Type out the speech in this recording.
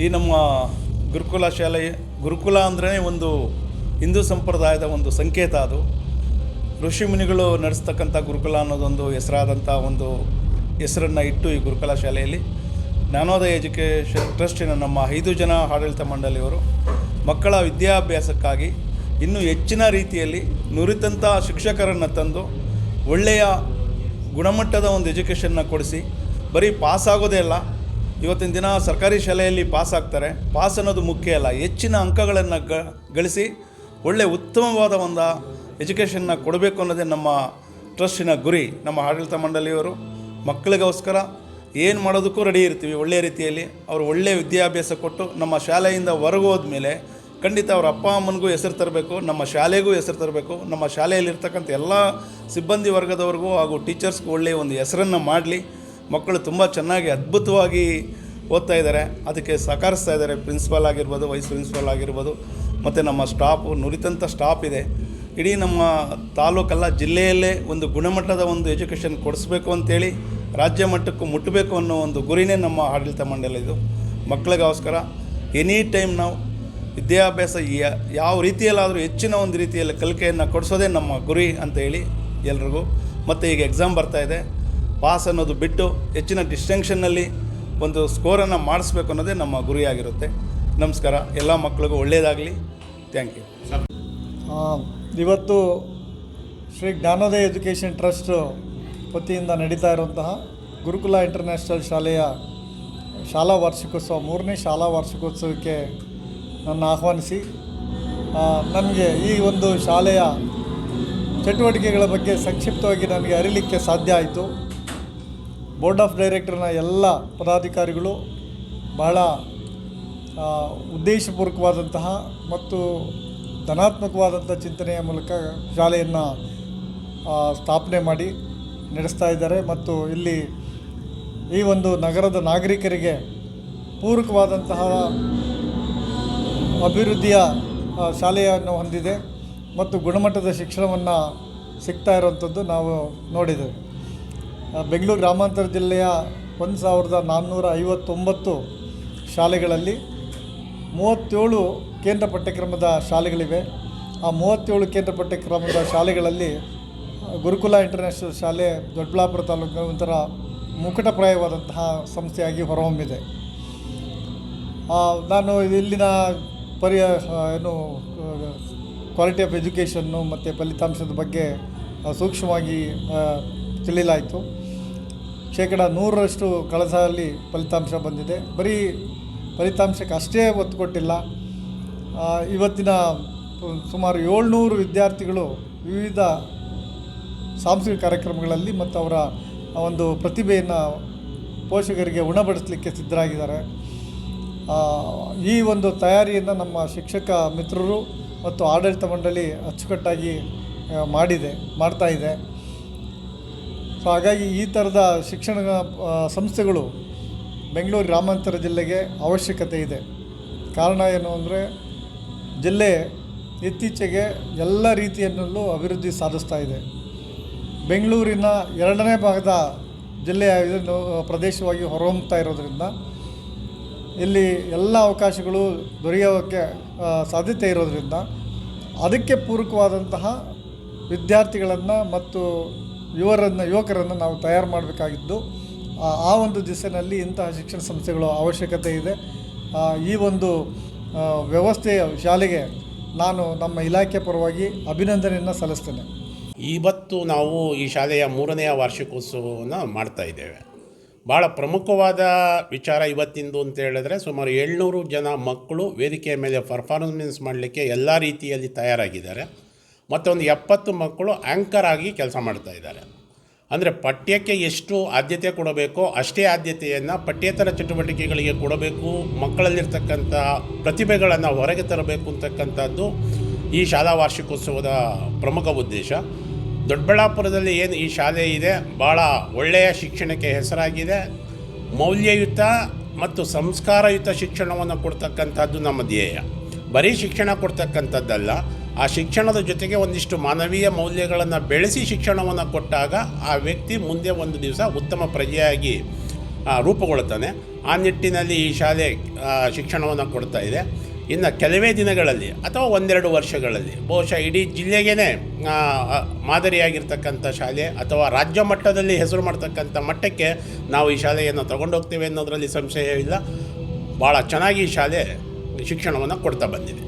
ಈ ನಮ್ಮ ಗುರುಕುಲ ಶಾಲೆ, ಗುರುಕುಲ ಅಂದ್ರೇ ಒಂದು ಹಿಂದೂ ಸಂಪ್ರದಾಯದ ಒಂದು ಸಂಕೇತ ಅದು. ಋಷಿ ಮುನಿಗಳು ನಡೆಸ್ತಕ್ಕಂಥ ಗುರುಕುಲ ಅನ್ನೋದೊಂದು ಹೆಸರಾದಂಥ ಒಂದು ಹೆಸರನ್ನು ಇಟ್ಟು ಈ ಗುರುಕುಲ ಶಾಲೆಯಲ್ಲಿ. ಜ್ಞಾನೋದಯ ಎಜುಕೇಷನ್ ಟ್ರಸ್ಟಿನ ನಮ್ಮ ಐದು ಜನ ಆಡಳಿತ ಮಂಡಳಿಯವರು ಮಕ್ಕಳ ವಿದ್ಯಾಭ್ಯಾಸಕ್ಕಾಗಿ ಇನ್ನೂ ಹೆಚ್ಚಿನ ರೀತಿಯಲ್ಲಿ ನುರಿತಂಥ ಶಿಕ್ಷಕರನ್ನು ತಂದು ಒಳ್ಳೆಯ ಗುಣಮಟ್ಟದ ಒಂದು ಎಜುಕೇಷನ್ನ ಕೊಡಿಸಿ ಬರೀ ಪಾಸ್ ಆಗೋದೇ ಅಲ್ಲ ಇವತ್ತಿನ ದಿನ ಸರ್ಕಾರಿ ಶಾಲೆಯಲ್ಲಿ ಪಾಸ್ ಆಗ್ತಾರೆ. ಪಾಸ್ ಅನ್ನೋದು ಮುಖ್ಯ ಅಲ್ಲ. ಹೆಚ್ಚಿನ ಅಂಕಗಳನ್ನು ಗ, ಗಳಿಸಿ ಒಳ್ಳೆಯ ಉತ್ತಮವಾದ ಒಂದು ಎಜುಕೇಷನ್ನ ಕೊಡಬೇಕು ಅನ್ನೋದೇ ನಮ್ಮ ಟ್ರಸ್ಟಿನ ಗುರಿ. ನಮ್ಮ ಆಡಳಿತ ಮಂಡಳಿಯವರು ಮಕ್ಕಳಿಗೋಸ್ಕರ ಏನು ಮಾಡೋದಕ್ಕೂ ರೆಡಿ ಇರ್ತೀವಿ. ಒಳ್ಳೆಯ ರೀತಿಯಲ್ಲಿ ಅವರು ಒಳ್ಳೆಯ ವಿದ್ಯಾಭ್ಯಾಸ ಕೊಟ್ಟು ನಮ್ಮ ಶಾಲೆಯಿಂದ ಹೊರಗೋದ ಮೇಲೆ ಖಂಡಿತ ಅವ್ರ ಅಪ್ಪ, ಅಮ್ಮನಿಗೂ ಹೆಸರು ತರಬೇಕು, ನಮ್ಮ ಶಾಲೆಗೂ ಹೆಸರು ತರಬೇಕು. ನಮ್ಮ ಶಾಲೆಯಲ್ಲಿರ್ತಕ್ಕಂಥ ಎಲ್ಲ ಸಿಬ್ಬಂದಿ ವರ್ಗದವ್ರಿಗೂ ಹಾಗೂ ಟೀಚರ್ಸ್ಗೂ ಒಳ್ಳೆಯ ಒಂದು ಹೆಸರನ್ನು ಮಾಡಲಿ. ಮಕ್ಕಳು ತುಂಬ ಚೆನ್ನಾಗಿ ಅದ್ಭುತವಾಗಿ ಓದ್ತಾ ಇದ್ದಾರೆ. ಅದಕ್ಕೆ ಸಹಕರಿಸ್ತಾ ಇದ್ದಾರೆ. ಪ್ರಿನ್ಸಿಪಾಲ್ ಆಗಿರ್ಬೋದು ವೈಸ್ ಪ್ರಿನ್ಸಿಪಾಲ್ ಆಗಿರ್ಬೋದು, ಮತ್ತು ನಮ್ಮ ಸ್ಟಾಫು ನುರಿತಂಥ ಸ್ಟಾಫ್ ಇದೆ. ಇಡೀ ನಮ್ಮ ತಾಲೂಕಲ್ಲ, ಜಿಲ್ಲೆಯಲ್ಲೇ ಒಂದು ಗುಣಮಟ್ಟದ ಒಂದು ಎಜುಕೇಷನ್ ಕೊಡಿಸ್ಬೇಕು ಅಂತೇಳಿ, ರಾಜ್ಯ ಮಟ್ಟಕ್ಕೂ ಮುಟ್ಟಬೇಕು ಅನ್ನೋ ಒಂದು ಗುರಿನೇ ನಮ್ಮ ಆಡಳಿತ ಮಂಡಳಿದು ಮಕ್ಕಳಿಗೋಸ್ಕರ ಎನಿ ಟೈಮ್ ನಾವು ವಿದ್ಯಾಭ್ಯಾಸ ಯಾವ ರೀತಿಯಲ್ಲಾದರೂ ಹೆಚ್ಚಿನ ಒಂದು ರೀತಿಯಲ್ಲಿ ಕಲಿಕೆಯನ್ನು ಕೊಡಿಸೋದೇ ನಮ್ಮ ಗುರಿ ಅಂತ ಹೇಳಿ ಎಲ್ರಿಗೂ. ಮತ್ತು ಈಗ ಎಕ್ಸಾಮ್ ಬರ್ತಾ ಇದೆ. ಪಾಸ್ ಅನ್ನೋದು ಬಿಟ್ಟು ಹೆಚ್ಚಿನ ಡಿಸ್ಟಿಂಕ್ಷನ್ನಲ್ಲಿ ಒಂದು ಸ್ಕೋರನ್ನು ಮಾಡಿಸ್ಬೇಕು ಅನ್ನೋದೇ ನಮ್ಮ ಗುರಿಯಾಗಿರುತ್ತೆ. ನಮಸ್ಕಾರ, ಎಲ್ಲ ಮಕ್ಕಳಿಗೂ ಒಳ್ಳೆಯದಾಗಲಿ ಥ್ಯಾಂಕ್ ಯು ಇವತ್ತು ಶ್ರೀ ಜ್ಞಾನೋದಯ ಎಜುಕೇಷನ್ ಟ್ರಸ್ಟ್ ವತಿಯಿಂದ ನಡೀತಾ ಇರುವಂತಹ ಗುರುಕುಲ ಇಂಟರ್ನ್ಯಾಷನಲ್ ಶಾಲೆಯ ಶಾಲಾ ವಾರ್ಷಿಕೋತ್ಸವ, ಮೂರನೇ ಶಾಲಾ ವಾರ್ಷಿಕೋತ್ಸವಕ್ಕೆ ನನ್ನ ಆಹ್ವಾನಿಸಿ. ನನಗೆ ಈ ಒಂದು ಶಾಲೆಯ ಚಟುವಟಿಕೆಗಳ ಬಗ್ಗೆ ಸಂಕ್ಷಿಪ್ತವಾಗಿ ನನಗೆ ಅರಿಲಿಕ್ಕೆ ಸಾಧ್ಯ ಆಯಿತು. ಬೋರ್ಡ್ ಆಫ್ ಡೈರೆಕ್ಟರ್ನ ಎಲ್ಲ ಪದಾಧಿಕಾರಿಗಳು ಬಹಳ ಉದ್ದೇಶಪೂರ್ವಕವಾದಂತಹ ಮತ್ತು ಧನಾತ್ಮಕವಾದಂಥ ಚಿಂತನೆಯ ಮೂಲಕ ಶಾಲೆಯನ್ನು ಸ್ಥಾಪನೆ ಮಾಡಿ ನಡೆಸ್ತಾ ಇದ್ದಾರೆ. ಮತ್ತು ಇಲ್ಲಿ ಈ ಒಂದು ನಗರದ ನಾಗರಿಕರಿಗೆ ಪೂರಕವಾದಂತಹ ಅಭಿವೃದ್ಧಿಯ ಶಾಲೆಯನ್ನು ಹೊಂದಿದೆ. ಮತ್ತು ಗುಣಮಟ್ಟದ ಶಿಕ್ಷಣವನ್ನು ಸಿಗ್ತಾ ಇರುವಂಥದ್ದು ನಾವು ನೋಡಿದ್ದೇವೆ. ಬೆಂಗಳೂರು ಗ್ರಾಮಾಂತರ ಜಿಲ್ಲೆಯ ಒಂದು ಸಾವಿರದ ನಾನ್ನೂರ ಐವತ್ತೊಂಬತ್ತು ಶಾಲೆಗಳಲ್ಲಿ ಮೂವತ್ತೇಳು ಕೇಂದ್ರ ಪಠ್ಯಕ್ರಮದ ಶಾಲೆಗಳಿವೆ. ಆ ಮೂವತ್ತೇಳು ಕೇಂದ್ರ ಪಠ್ಯಕ್ರಮದ ಶಾಲೆಗಳಲ್ಲಿ ಗುರುಕುಲ ಇಂಟರ್ನ್ಯಾಷನಲ್ ಶಾಲೆ ದೊಡ್ಡಬಳ್ಳಾಪುರ ತಾಲೂಕಿನ ಒಂಥರ ಮುಕುಟಪ್ರಾಯವಾದಂತಹ ಸಂಸ್ಥೆಯಾಗಿ ಹೊರಹೊಮ್ಮಿದೆ. ನಾನು ಇಲ್ಲಿನ ಪರಿ ಏನು ಕ್ವಾಲಿಟಿ ಆಫ್ ಎಜುಕೇಷನ್ನು ಮತ್ತು ಫಲಿತಾಂಶದ ಬಗ್ಗೆ ಸೂಕ್ಷ್ಮವಾಗಿ ತಿಳಿಲಾಯಿತು ಶೇಕಡ ನೂರರಷ್ಟು ಕಳಸಲ್ಲಿ ಫಲಿತಾಂಶ ಬಂದಿದೆ. ಬರೀ ಫಲಿತಾಂಶಕ್ಕೆ ಅಷ್ಟೇ ಒತ್ತು ಕೊಟ್ಟಿಲ್ಲ. ಇವತ್ತಿನ ಸುಮಾರು ಏಳ್ನೂರು ವಿದ್ಯಾರ್ಥಿಗಳು ವಿವಿಧ ಸಾಂಸ್ಕೃತಿಕ ಕಾರ್ಯಕ್ರಮಗಳಲ್ಲಿ ಮತ್ತು ಅವರ ಒಂದು ಪ್ರತಿಭೆಯನ್ನು ಪೋಷಕರಿಗೆ ಉಣಬಡಿಸಲಿಕ್ಕೆ ಸಿದ್ಧರಾಗಿದ್ದಾರೆ. ಈ ಒಂದು ತಯಾರಿಯನ್ನು ನಮ್ಮ ಶಿಕ್ಷಕ ಮಿತ್ರರು ಮತ್ತು ಆಡಳಿತ ಮಂಡಳಿ ಅಚ್ಚುಕಟ್ಟಾಗಿ ಮಾಡಿದೆ ಮಾಡ್ತಾಯಿದೆ ಸೊ ಹಾಗಾಗಿ ಈ ಥರದ ಶಿಕ್ಷಣ ಸಂಸ್ಥೆಗಳು ಬೆಂಗಳೂರು ಗ್ರಾಮಾಂತರ ಜಿಲ್ಲೆಗೆ ಅವಶ್ಯಕತೆ ಇದೆ. ಕಾರಣ ಏನು ಅಂದರೆ, ಜಿಲ್ಲೆ ಇತ್ತೀಚೆಗೆ ಎಲ್ಲ ರೀತಿಯಲ್ಲೂ ಅಭಿವೃದ್ಧಿ ಸಾಧಿಸ್ತಾ ಇದೆ. ಬೆಂಗಳೂರಿನ ಎರಡನೇ ಭಾಗದ ಜಿಲ್ಲೆಯ ಇದನ್ನು ಪ್ರದೇಶವಾಗಿ ಹೊರಹೊಮ್ಮುತ್ತಾ ಇರೋದರಿಂದ ಇಲ್ಲಿ ಎಲ್ಲ ಅವಕಾಶಗಳು ದೊರೆಯೋಕ್ಕೆ ಸಾಧ್ಯತೆ ಇರೋದರಿಂದ ಅದಕ್ಕೆ ಪೂರಕವಾದಂತಹ ವಿದ್ಯಾರ್ಥಿಗಳನ್ನು ಮತ್ತು ಯುವರನ್ನು, ಯುವಕರನ್ನು ನಾವು ತಯಾರು ಮಾಡಬೇಕಾಗಿದ್ದು, ಆ ಒಂದು ದಿಸೆಯಲ್ಲಿ ಇಂತಹ ಶಿಕ್ಷಣ ಸಂಸ್ಥೆಗಳ ಅವಶ್ಯಕತೆ ಇದೆ. ಈ ಒಂದು ವ್ಯವಸ್ಥೆಯ ಶಾಲೆಗೆ ನಾನು ನಮ್ಮ ಇಲಾಖೆ ಪರವಾಗಿ ಅಭಿನಂದನೆಯನ್ನು ಸಲ್ಲಿಸ್ತೇನೆ. ಇವತ್ತು ನಾವು ಈ ಶಾಲೆಯ ಮೂರನೆಯ ವಾರ್ಷಿಕೋತ್ಸವವನ್ನು ಮಾಡ್ತಾ ಇದ್ದೇವೆ. ಭಾಳ ಪ್ರಮುಖವಾದ ವಿಚಾರ ಇವತ್ತಿಂದು ಅಂತ ಹೇಳಿದ್ರೆ, ಸುಮಾರು ಏಳ್ನೂರು ಜನ ಮಕ್ಕಳು ವೇದಿಕೆಯ ಮೇಲೆ ಪರ್ಫಾರ್ಮೆನ್ಸ್ ಮಾಡಲಿಕ್ಕೆ ಎಲ್ಲ ರೀತಿಯಲ್ಲಿ ತಯಾರಾಗಿದ್ದಾರೆ. ಮತ್ತು ಒಂದು ಎಪ್ಪತ್ತು ಮಕ್ಕಳು ಆ್ಯಂಕರ್ ಆಗಿ ಕೆಲಸ ಮಾಡ್ತಾ ಇದ್ದಾರೆ. ಅಂದರೆ ಪಠ್ಯಕ್ಕೆ ಎಷ್ಟು ಆದ್ಯತೆ ಕೊಡಬೇಕೋ ಅಷ್ಟೇ ಆದ್ಯತೆಯನ್ನು ಪಠ್ಯೇತರ ಚಟುವಟಿಕೆಗಳಿಗೆ ಕೊಡಬೇಕು, ಮಕ್ಕಳಲ್ಲಿರ್ತಕ್ಕಂಥ ಪ್ರತಿಭೆಗಳನ್ನು ಹೊರಗೆ ತರಬೇಕು ಅಂತಕ್ಕಂಥದ್ದು ಈ ಶಾಲಾ ವಾರ್ಷಿಕೋತ್ಸವದ ಪ್ರಮುಖ ಉದ್ದೇಶ. ದೊಡ್ಡಬಳ್ಳಾಪುರದಲ್ಲಿ ಏನು ಈ ಶಾಲೆ ಇದೆ ಭಾಳ ಒಳ್ಳೆಯ ಶಿಕ್ಷಣಕ್ಕೆ ಹೆಸರಾಗಿದೆ. ಮೌಲ್ಯಯುತ ಮತ್ತು ಸಂಸ್ಕಾರಯುತ ಶಿಕ್ಷಣವನ್ನು ಕೊಡ್ತಕ್ಕಂಥದ್ದು ನಮ್ಮ ಧ್ಯೇಯ. ಬರೀ ಶಿಕ್ಷಣ ಕೊಡ್ತಕ್ಕಂಥದ್ದಲ್ಲ ಆ ಶಿಕ್ಷಣದ ಜೊತೆಗೆ ಒಂದಿಷ್ಟು ಮಾನವೀಯ ಮೌಲ್ಯಗಳನ್ನು ಬೆಳೆಸಿ ಶಿಕ್ಷಣವನ್ನು ಕೊಟ್ಟಾಗ ಆ ವ್ಯಕ್ತಿ ಮುಂದೆ ಒಂದು ದಿವಸ ಉತ್ತಮ ಪ್ರಜೆಯಾಗಿ ರೂಪುಗೊಳ್ತಾನೆ ಆ ನಿಟ್ಟಿನಲ್ಲಿ ಈ ಶಾಲೆ ಶಿಕ್ಷಣವನ್ನು ಕೊಡ್ತಾ ಇದೆ. ಇನ್ನು ಕೆಲವೇ ದಿನಗಳಲ್ಲಿ ಅಥವಾ ಒಂದೆರಡು ವರ್ಷಗಳಲ್ಲಿ, ಬಹುಶಃ ಇಡೀ ಜಿಲ್ಲೆಗೇ ಮಾದರಿಯಾಗಿರ್ತಕ್ಕಂಥ ಶಾಲೆ ಅಥವಾ ರಾಜ್ಯ ಮಟ್ಟದಲ್ಲಿ ಹೆಸರು ಮಾಡ್ತಕ್ಕಂಥ ಮಟ್ಟಕ್ಕೆ ನಾವು ಈ ಶಾಲೆಯನ್ನು ತಗೊಂಡೋಗ್ತೇವೆ ಅನ್ನೋದರಲ್ಲಿ ಸಂಶಯವಿಲ್ಲ ಭಾಳ ಚೆನ್ನಾಗಿ ಈ ಶಾಲೆ ಶಿಕ್ಷಣವನ್ನು ಕೊಡ್ತಾ ಬಂದಿದೆ.